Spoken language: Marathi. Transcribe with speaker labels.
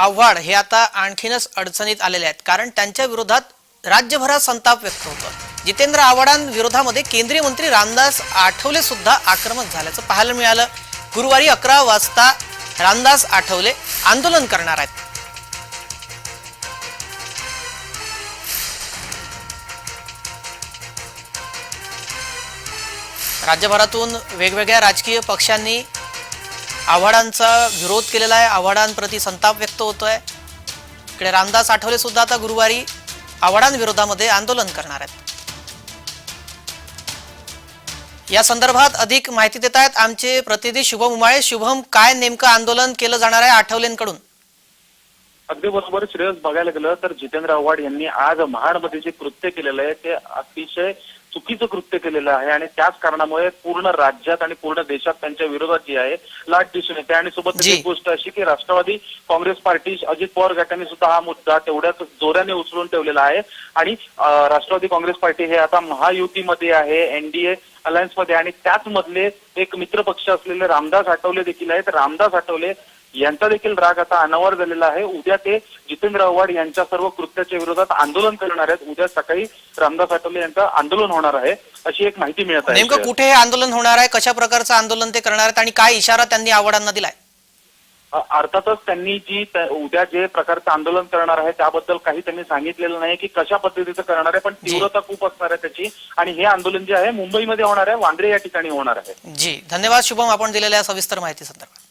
Speaker 1: आव्हाड हे आता आणखीनच अडचणीत आलेले आहेत. कारण त्यांच्या विरोधात राज्यभरात संताप व्यक्त होतो. जितेंद्र आव्हाडांविरोधामध्ये केंद्रीय मंत्री रामदास आठवले सुद्धा आक्रमक झाल्याचं पाहायला मिळालं. गुरुवारी अकरा वाजता रामदास आठवले आंदोलन करणार आहेत. राज्यभरातून वेगवेगळ्या राजकीय पक्षांनी आव्हाडांचा विरोध केलेला आहे. आव्हाडांप्रती संताप व्यक्त होतोय. इकडे रामदास आठवले सुद्धा आता गुरुवारी आव्हाडांविरोधामध्ये आंदोलन करणार आहेत. या संदर्भात अधिक माहिती देत आहेत आमचे प्रतिनिधी शुभम उमाळे. शुभम काय नेमकं आंदोलन केलं जाणार आहे आठवलेंकडून?
Speaker 2: अगदी बरोबर श्रेयस बघायला गेलं तर जितेंद्र आव्हाड यांनी आज महाडमध्ये जे कृत्य केलेलं आहे ते अतिशय चुकीचं कृत्य केलेलं आहे आणि त्याच कारणामुळे पूर्ण राज्यात आणि पूर्ण देशात त्यांच्या विरोधात जी आहे लाट दिसून येते. आणि सोबत. एक गोष्ट अशी की राष्ट्रवादी काँग्रेस पार्टी अजित पवार गटाने सुद्धा हा मुद्दा तेवढ्याच जोराने उचलून ठेवलेला आहे. आणि राष्ट्रवादी काँग्रेस पार्टी हे आता महायुतीमध्ये आहे एनडीए अलायन्समध्ये आणि त्याच मधले एक मित्र पक्ष असलेले रामदास आठवले देखील आहेत. रामदास आठवले यांचा देखील राग आता अनावर झालेला आहे. उद्या ते जितेंद्र आव्हाड यांच्या सर्व कृत्याच्या विरोधात आंदोलन करणार आहेत. उद्या सकाळी रामदास आठवले यांचं आंदोलन होणार आहे अशी एक माहिती मिळत आहे.
Speaker 1: नेमकं कुठे हे आंदोलन होणार आहे? कशा प्रकारचं आंदोलन ते करणार आहेत? आणि काय इशारा त्यांनी आव्हाडांना दिलाय?
Speaker 2: अर्थातच त्यांनी जी उद्या जे प्रकारचं आंदोलन करणार आहे त्याबद्दल काही त्यांनी सांगितलेलं नाही की कशा पद्धतीचं करणार आहे पण. तीव्रता खूप असणार आहे त्याची. आणि हे आंदोलन जे आहे मुंबईमध्ये होणार आहे वांद्रे या ठिकाणी होणार आहे.
Speaker 1: जी. धन्यवाद. शुभम आपण दिलेल्या सविस्तर माहिती संदर्भात